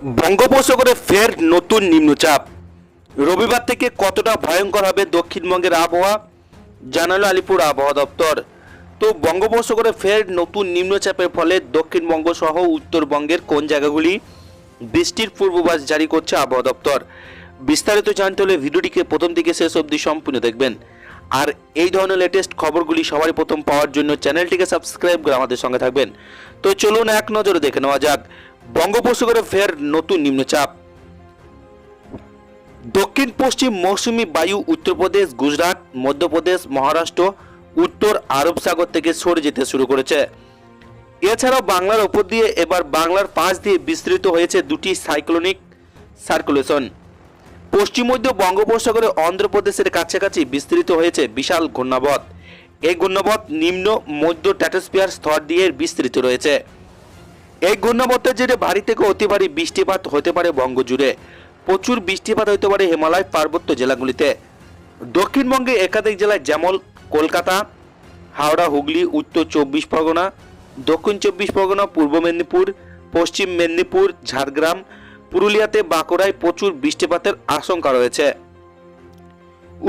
বঙ্গোপসাগরে ফের নতুন নিম্নচাপ। রবিবার থেকে কতটা ভয়ঙ্কর হবে দক্ষিণবঙ্গের আবহাওয়া? জানালো আলিপুর আবহাওয়া দপ্তর। তো বঙ্গোপসাগরে ফের নতুন নিম্নচাপের ফলে দক্ষিণবঙ্গ সহ উত্তরবঙ্গের কোন জায়গাগুলি বৃষ্টির পূর্বাভাস জারি করছে আবহাওয়া দপ্তর? বিস্তারিত জানতে হলে ভিডিওটিকে প্রথম থেকে শেষ অবধি সম্পূর্ণ দেখবেন। আর এই ধরনের লেটেস্ট খবরগুলি সবারই প্রথম পাওয়ার জন্য চ্যানেলটিকে সাবস্ক্রাইব করে আমাদের সঙ্গে থাকবেন। তো চলুন এক নজরে দেখে নেওয়া যাক। বঙ্গোপসাগরে ফের নতুন নিম্নচাপ। দক্ষিণ পশ্চিম মৌসুমি বায়ু উত্তরপ্রদেশ গুজরাট মধ্যপ্রদেশ মহারাষ্ট্র, উত্তর আরব সাগর থেকে সরে যেতে শুরু করেছে। এছাড়াও বাংলার ওপর দিয়ে এবার বাংলার পাশ দিয়ে বিস্তৃত হয়েছে দুটি সাইক্লোনিক সার্কুলেশন। পশ্চিম মধ্য বঙ্গোপসাগরে অন্ধ্রপ্রদেশের কাছাকাছি বিস্তৃত হয়েছে বিশাল ঘূর্ণাবধ এই ঘূর্ণাবধ নিম্ন মধ্য ট্যাটোস্ফিয়ার স্তর দিয়ে বিস্তৃত রয়েছে। এই ঘূর্ণাবর্তের জেরে ভারী থেকে অতি ভারী বৃষ্টিপাত হতে পারে বঙ্গজুড়ে। প্রচুর বৃষ্টিপাত হতে পারে হিমালয় পার্বত্য জেলাগুলিতে। দক্ষিণবঙ্গে একাধিক জেলায় যেমন কলকাতা, হাওড়া, হুগলি, উত্তর চব্বিশ পরগনা, দক্ষিণ চব্বিশ পরগনা, পূর্ব মেদিনীপুর, পশ্চিম মেদিনীপুর, ঝাড়গ্রাম, পুরুলিয়াতে বাঁকুড়ায় প্রচুর বৃষ্টিপাতের আশঙ্কা রয়েছে।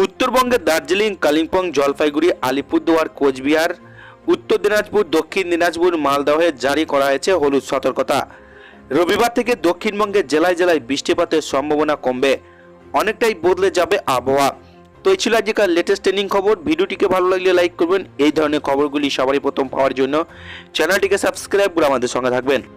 উত্তরবঙ্গের দার্জিলিং, কালিম্পং, জলপাইগুড়ি, আলিপুরদুয়ার, কোচবিহার উত্তর দিনাজপুর, দক্ষিণ দিনাজপুর, মালদহে জারি করা হয়েছে হলুদ সতর্কতা। রবিবার থেকে দক্ষিণবঙ্গে জেলায় জেলায় বৃষ্টিপাতের সম্ভাবনা কমবে। অনেকটাই বদলে যাবে আবহাওয়া। তো এই ছিল আজকের লেটেস্ট ট্রেনিং খবর। ভিডিওটিকে ভালো লাগলে লাইক করবেন। এই ধরনের খবরগুলি সবারই প্রথম পাওয়ার জন্য চ্যানেলটিকে সাবস্ক্রাইব করে আমাদের সঙ্গে থাকবেন।